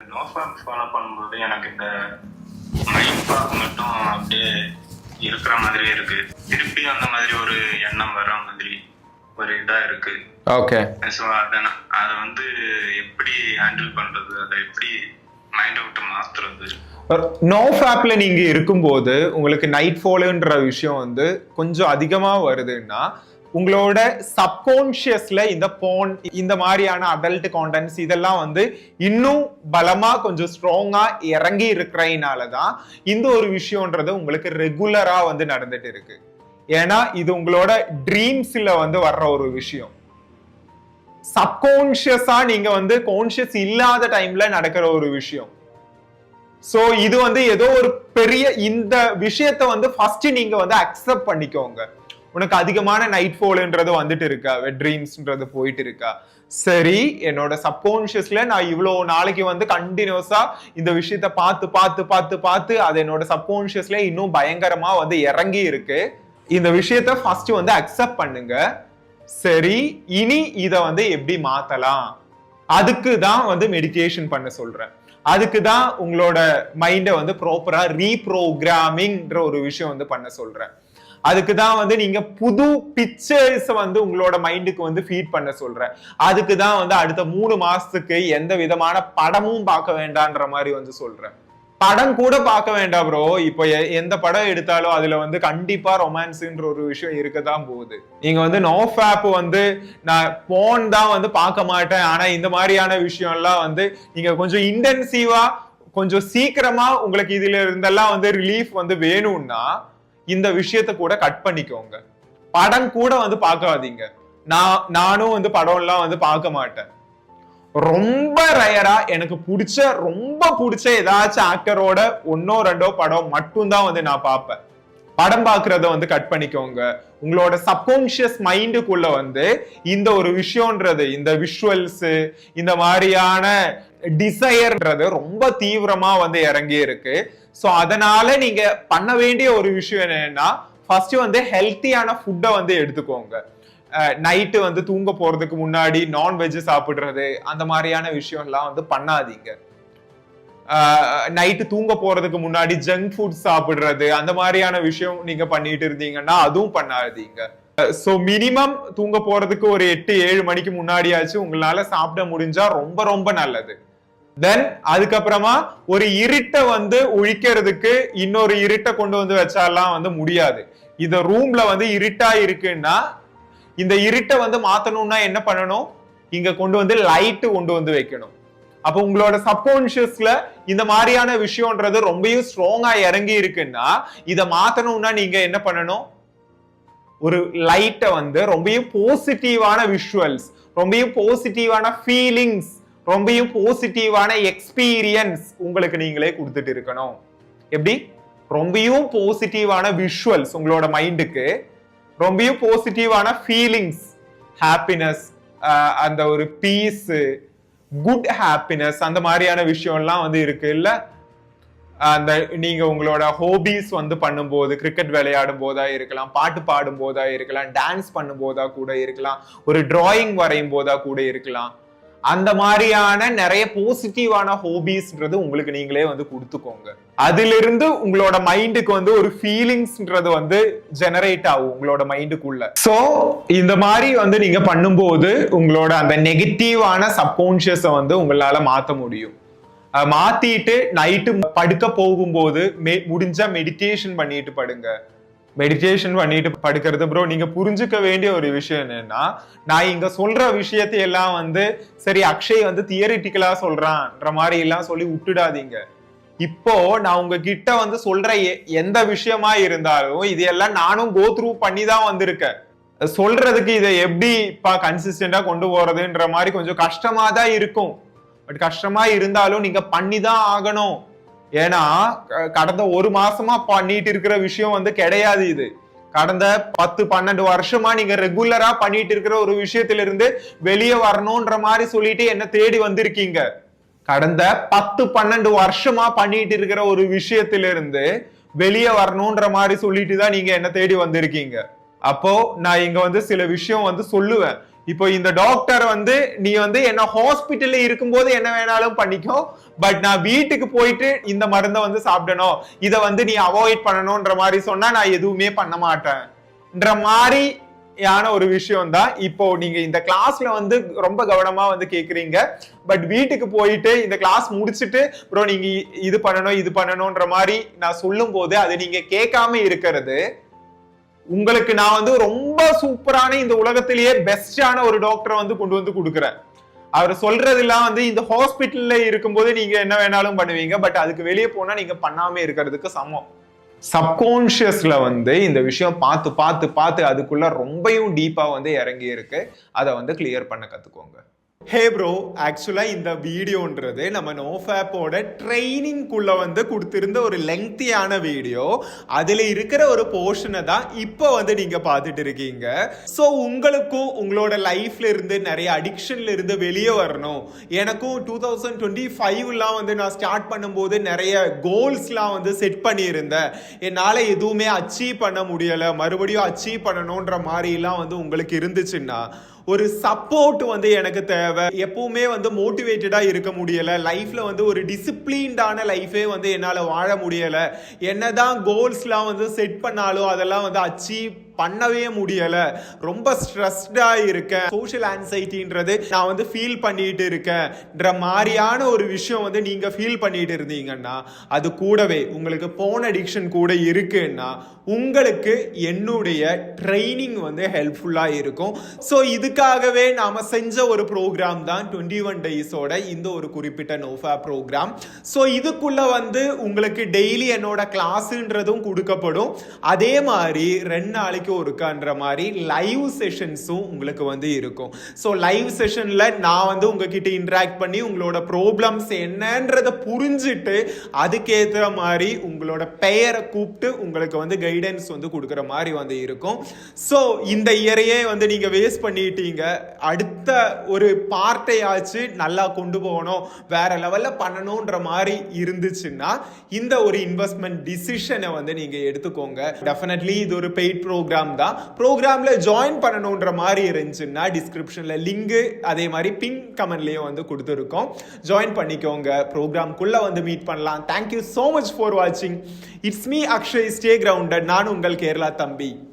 No form follow பண்ணும்போது எனக்கு இந்த மைண்ட் பாக் மட்டும் அப்படியே இருக்கிற மாதிரியே இருக்கு. திருப்பி அந்த மாதிரி ஒரு எண்ணம் வர மாதிரி ஒரு இதா இருக்கு. ஓகே ஸோ அதை நான் அதை வந்து எப்படி ஹேண்டில் பண்றது? அதை எப்படி மைண்டை விட்டு மாத்துறது? நோ ஃபேப்ல நீங்க இருக்கும்போது உங்களுக்கு நைட் ஃபாலுன்ற விஷயம் வந்து கொஞ்சம் அதிகமா வருதுன்னா உங்களோட சப்கான்ஷியஸ்ல இந்த போன் இந்த மாதிரியான அடல்ட் கான்டென்ட்ஸ் இதெல்லாம் வந்து இன்னும் பலமா கொஞ்சம் ஸ்ட்ராங்கா இறங்கி இருக்கிறதுனால தான் இந்த ஒரு விஷயம்ன்றது உங்களுக்கு ரெகுலரா வந்து நடந்துட்டு இருக்கு. ஏன்னா இது உங்களோட ட்ரீம்ஸ்ல வந்து வர்ற ஒரு விஷயம். சப்கான்ஷியஸா நீங்க வந்து கான்ஷியஸ் இல்லாத டைம்ல நடக்கிற ஒரு விஷயம். சோ இது வந்து ஏதோ ஒரு பெரிய இந்த விஷயத்த வந்து ஃபர்ஸ்ட் நீங்க வந்து அக்செப்ட் பண்ணிக்கோங்க. உனக்கு அதிகமான நைட் ஃபோலுன்றது வந்துட்டு இருக்கா ட்ரீம்ஸ்ன்றது போயிட்டு இருக்கா சரி என்னோட சப்கான்ஷியஸ்ல நான் இவ்வளோ நாளைக்கு வந்து கண்டினியூஸா இந்த விஷயத்த பார்த்து பார்த்து பார்த்து பார்த்து அது என்னோட சப்கான்ஷியஸ்ல இன்னும் பயங்கரமா வந்து இறங்கி இருக்கு இந்த விஷயத்த ஃபர்ஸ்ட் வந்து அக்செப்ட் பண்ணுங்க. சரி இனி இதை வந்து எப்படி மாத்தலாம்? அதுக்கு தான் வந்து மெடிடேஷன் பண்ண சொல்றேன். அதுக்கு தான் உங்களோட மைண்டை வந்து ப்ராப்பரா ரீப்ரோக்ராமிங்ன்ற ஒரு விஷயம் வந்து பண்ண சொல்றேன். அதுக்கு தான் வந்து நீங்க புது பிக்சர்ஸ் வந்து உங்களோட மைண்டுக்கு வந்து ஃபீட் பண்ண சொல்றேன். அதுக்கு தான் வந்து அடுத்த மூணு மாசத்துக்கு எந்த விதமான படமும் பார்க்க வேண்டான்ற மாதிரி வந்து சொல்றேன். படம் கூட பார்க்க வேண்டாம் ப்ரோ இப்போ எ- எந்த படம் எடுத்தாலும் அதுல வந்து கண்டிப்பா ரொமான்ஸ்ன்ற ஒரு விஷயம் இருக்க தான் போகுது. நீங்க வந்து நோ ஃபேப் வந்து நான் போன் தான் வந்து பார்க்க மாட்டேன். ஆனா இந்த மாதிரியான விஷயம்லாம் வந்து நீங்க கொஞ்சம் இன்டென்சிவா கொஞ்சம் சீக்கிரமா உங்களுக்கு இதுல இருந்தெல்லாம் வந்து ரிலீஃப் வந்து வேணும்னா இந்த விஷயத்த கூட கட் பண்ணிக்கோங்க. படம் கூட வந்து பார்க்காதீங்க. நான் நானும் வந்து படம்லாம் வந்து பார்க்க மாட்டேன். ரொம்ப ரயரா எனக்கு பிடிச்ச ரொம்ப பிடிச்ச ஏதாச்சும் ஆக்டரோட ஒன்னோ ரெண்டோ படம் மட்டும்தான் வந்து நான் பார்ப்பேன். படம் பார்க்கறத வந்து கட் பண்ணிக்கோங்க. உங்களோட சப்கான்ஷியஸ் மைண்டுக்குள்ள வந்து இந்த ஒரு விஷயம்ன்றது இந்த விஷுவல்ஸ் இந்த மாதிரியான டிசையர்ன்றது ரொம்ப தீவிரமா வந்து இறங்கி இருக்கு. ஸோ அதனால நீங்க பண்ண வேண்டிய ஒரு விஷயம் என்னன்னா ஃபர்ஸ்ட் வந்து ஹெல்த்தியான ஃபுட்டை வந்து எடுத்துக்கோங்க. நைட்டு வந்து தூங்க போறதுக்கு முன்னாடி நான்வெஜ் சாப்பிடுறது அந்த மாதிரியான விஷயம்லாம் வந்து பண்ணாதீங்க. நைட்டு தூங்க போறதுக்கு முன்னாடி ஜங்க் ஃபுட் சாப்பிடுறது அந்த மாதிரியான விஷயம் நீங்க பண்ணிட்டு இருந்தீங்கன்னா அதுவும் பண்ணாதீங்க. சோ மினிமம் தூங்க போறதுக்கு ஒரு எட்டு ஏழு மணிக்கு முன்னாடியாச்சு உங்களால சாப்பிட முடிஞ்சா ரொம்ப ரொம்ப நல்லது. தென் அதுக்கப்புறமா ஒரு இருட்டை வந்து ஒழிக்கிறதுக்கு இன்னொரு இருட்டை கொண்டு வந்து வச்சாலாம் வந்து முடியாது. இந்த ரூம்ல வந்து இருட்டா இருக்குன்னா இந்த இருட்டை வந்து மாத்தணும்னா என்ன பண்ணணும்? இங்க கொண்டு வந்து லைட்டு கொண்டு வந்து வைக்கணும். அப்போ உங்களோட சப்கான்சியஸ்ல இந்த மாதிரியான விஷயம்ன்றது ரொம்பயும் ஸ்ட்ராங்கா இறங்கி இருக்குன்னா இதை மாத்தணும்னா நீங்க என்ன பண்ணணும்? ஒரு லைட்டை வந்து ரொம்பயும் பாசிட்டிவான விஷுவல்ஸ் ரொம்பயும் பாசிட்டிவான ஃபீலிங்ஸ் ரொம்பயும் பாசிட்டிவான எக்ஸ்பீரியன்ஸ் உங்களுக்கு நீங்களே கொடுத்துட்டு இருக்கணும். எப்படி? ரொம்பயும் பாசிட்டிவான விஷுவல்ஸ் உங்களோட மைண்டுக்கு ரொம்பயும் பாசிட்டிவான ஃபீலிங்ஸ் ஹாப்பினஸ் அந்த ஒரு பீஸு குட் ஹாப்பினஸ் அந்த மாதிரியான விஷயம்லாம் வந்து இருக்கு. இல்ல அந்த நீங்க உங்களோட ஹோபிஸ் வந்து பண்ணும்போது கிரிக்கெட் விளையாடும் போதா இருக்கலாம் பாட்டு பாடும் போதா இருக்கலாம் டான்ஸ் பண்ணும் போதா கூட இருக்கலாம் ஒரு டிராயிங் வரையும் போதா கூட இருக்கலாம். அந்த மாதிரியான நிறைய பாசிட்டிவான ஹாபிஸ்ன்றது உங்களுக்கு நீங்களே வந்து கொடுத்துக்கோங்க. அதிலிருந்து உங்களோட மைண்டுக்கு வந்து ஒரு ஃபீலிங்ஸ்ன்றது வந்து ஜெனரேட் ஆகும் உங்களோட மைண்டுக்குள்ள ஸோ இந்த மாதிரி வந்து நீங்க பண்ணும்போது உங்களோட அந்த நெகட்டிவான சப்கான்ஷியஸை வந்து உங்களால மாற்ற முடியும். மாத்திட்டு நைட்டு படுக்க போகும்போது மெ- முடிஞ்சா மெடிடேஷன் பண்ணிட்டு படுங்க. மெடிடேஷன் பண்ணிட்டு படுக்கிறது ப்ரோ நீங்க புரிஞ்சுக்க வேண்டிய ஒரு விஷயம் என்னன்னா நான் இங்க சொல்ற விஷயத்தை எல்லாம் வந்து சரி அக்ஷய் வந்து தியரிட்டிக்கலா சொல்றான்ற மாதிரி எல்லாம் சொல்லி விட்டுடாதீங்க. இப்போ நான் உங்ககிட்ட வந்து சொல்ற எ- எந்த விஷயமா இருந்தாலும் இதெல்லாம் நானும் கோ த்ரூ பண்ணி தான் வந்திருக்கேன். சொல்றதுக்கு இதை எப்படிப்பா கன்சிஸ்டண்டா கொண்டு போறதுன்ற மாதிரி கொஞ்சம் கஷ்டமா தான் இருக்கும். பட் கஷ்டமா இருந்தாலும் நீங்க பண்ணி தான் ஆகணும். ஏன்னா க- கடந்த ஒரு மாசமா பண்ணிட்டு இருக்கிற விஷயம் வந்து கிடையாது இது. கடந்த பத்து பன்னெண்டு வருஷமா நீங்க ரெகுலரா பண்ணிட்டு இருக்கிற ஒரு விஷயத்துல இருந்து வெளியே வரணும்ன்ற மாதிரி சொல்லிட்டு என்ன தேடி வந்திருக்கீங்க? கடந்த பத்து பன்னெண்டு வருஷமா பண்ணிட்டு இருக்கிற ஒரு விஷயத்திலிருந்து வெளியே வரணும்ன்ற மாதிரி சொல்லிட்டு தான் நீங்க என்ன தேடி வந்திருக்கீங்க? அப்போ நான் இங்க வந்து சில விஷயம் வந்து சொல்லுவேன். இப்போ இந்த டாக்டர் வந்து நீ வந்து என்ன ஹாஸ்பிட்டல்ல இருக்கும்போது என்ன வேணாலும் பண்ணிக்கோ பட் நான் வீட்டுக்கு போயிட்டு இந்த மருந்தை வந்து சாப்பிடணும். இதை வந்து நீ அவாய்ட் பண்ணணும்ன்ற மாதிரி சொன்னா நான் எதுவுமே பண்ண மாட்டேன்ன்ற மாதிரி யான ஒரு விஷயம் தான். இப்போ நீங்க இந்த கிளாஸ்ல வந்து ரொம்ப கவனமா வந்து கேக்குறீங்க. பட் வீட்டுக்கு போயிட்டு இந்த கிளாஸ் முடிச்சுட்டு ப்ரோ நீங்க இது பண்ணணும் இது பண்ணணும்ன்ற மாதிரி நான் சொல்லும் போது அது நீங்க கேட்காம இருக்கிறது உங்களுக்கு நான் வந்து ரொம்ப சூப்பரான இந்த உலகத்திலேயே பெஸ்டான ஒரு டாக்டரை வந்து கொண்டு வந்து கொடுக்குறேன். அவர் சொல்றதெல்லாம் வந்து இந்த ஹாஸ்பிட்டல்ல இருக்கும்போது நீங்க என்ன வேணாலும் பண்ணுவீங்க. பட் அதுக்கு வெளியே போனா நீங்க பண்ணாம இருக்கிறதுக்கு சமம். சப்கான்ஷியஸ்ல வந்து இந்த விஷயம் பார்த்து பார்த்து பார்த்து அதுக்குள்ள ரொம்பையும் டீப்பா வந்து இறங்கி இருக்கு அதை வந்து கிளியர் பண்ண கத்துக்கோங்க. ஹே ப்ரோ ஆக்சுவலாக இந்த வீடியோன்றது நம்ம நோஃபேப்போட ட்ரைனிங்குள்ளே வந்து கொடுத்துருந்த ஒரு லெங்க்தியான வீடியோ. அதில் இருக்கிற ஒரு போர்ஷனை தான் இப்போ வந்து நீங்கள் பார்த்துட்டு இருக்கீங்க. ஸோ உங்களுக்கும் உங்களோட லைஃப்ல இருந்து நிறைய அடிக்ஷன்ல இருந்து வெளியே வரணும். எனக்கும் டூ தௌசண்ட் டுவெண்ட்டி ஃபைவ்லாம் வந்து நான் ஸ்டார்ட் பண்ணும்போது நிறைய கோல்ஸ்லாம் வந்து செட் பண்ணியிருந்தேன். என்னால் எதுவுமே அச்சீவ் பண்ண முடியலை. மறுபடியும் அச்சீவ் பண்ணணுன்ற மாதிரிலாம் வந்து உங்களுக்கு இருந்துச்சுன்னா ஒரு சப்போர்ட் வந்து எனக்கு தேவை. எப்பவுமே வந்து மோட்டிவேட்டடா இருக்க முடியல. லைஃப்ல வந்து ஒரு டிசிப்ளின்டான லைஃபே வந்து என்னால் வாழ முடியல. என்னதான் கோல்ஸ்லாம் வந்து செட் பண்ணாலும் அதெல்லாம் வந்து அச்சீவ் பண்ணவே முடியல. ரொம்ப ஸ்ட்ரெஸ்டா இருக்கேன். சோஷியல் ஆன்சைட்டின்றது நான் வந்து ஃபீல் பண்ணிட்டு இருக்கேன்ற மாதிரியான ஒரு விஷயம் வந்து நீங்க ஃபீல் பண்ணிட்டு இருந்தீங்கன்னா அது கூடவே உங்களுக்கு போன் அடிக்ஷன் கூட இருக்குன்னா உங்களுக்கு என்னுடைய ட்ரைனிங் வந்து ஹெல்ப்ஃபுல்லா இருக்கும். ஸோ இதுக்காகவே நாம செஞ்ச ஒரு ப்ரோக்ராம் தான் டுவெண்ட்டி ஒன் டேஸோட இந்த ஒரு குறிப்பிட்ட நோஃபா ப்ரோக்ராம் ஸோ இதுக்குள்ள வந்து உங்களுக்கு டெய்லி என்னோட கிளாஸுன்றதும் கொடுக்கப்படும். அதே மாதிரி ரெண்டு நாளைக்கு இருக்கான்ற மாதிரி லைவ் செஷன்ஸும் உங்களுக்கு வந்து இருக்கும். ஸோ லைவ் செஷனில் நான் வந்து உங்ககிட்ட இன்ட்ராக்ட் பண்ணி உங்களோட ப்ராப்ளம்ஸ் என்னன்றதை புரிஞ்சுட்டு அதுக்கேற்ற மாதிரி உங்களோட பெயரை கூப்பிட்டு உங்களுக்கு வந்து கைடன்ஸ் வந்து கொடுக்குற மாதிரி வந்து இருக்கும். ஸோ இந்த இயரையே வந்து நீங்கள் வேஸ்ட் பண்ணிட்டீங்க. அடுத்த ஒரு பார்ட்டையாச்சு நல்லா கொண்டு போகணும் வேற லெவலில் பண்ணணுன்ற மாதிரி இருந்துச்சுன்னா இந்த ஒரு இன்வெஸ்ட்மெண்ட் டிசிஷனை வந்து நீங்கள் எடுத்துக்கோங்க. டெஃபினெட்லி இது ஒரு பெய்ட் ப்ரோக்ராம் தான். ப்ரோக்ராம்ல ஜாயின் பண்ணணுன்ற மாதிரி இருந்துச்சுன்னா டிஸ்கிரிப்ஷனில் லிங்க் அதே மாதிரி பிங்க் கமெண்ட்லேயும் வந்து கொடுத்துருக்கோம். ஜாயின் பண்ணிக்கோங்க. ப்ரோக்ராம்குள்ளே வந்து மீட் பண்ணலாம். Thank you so much for வாட்சிங் it's me Akshay stay grounded நான் உங்கள் கேரளா தம்பி.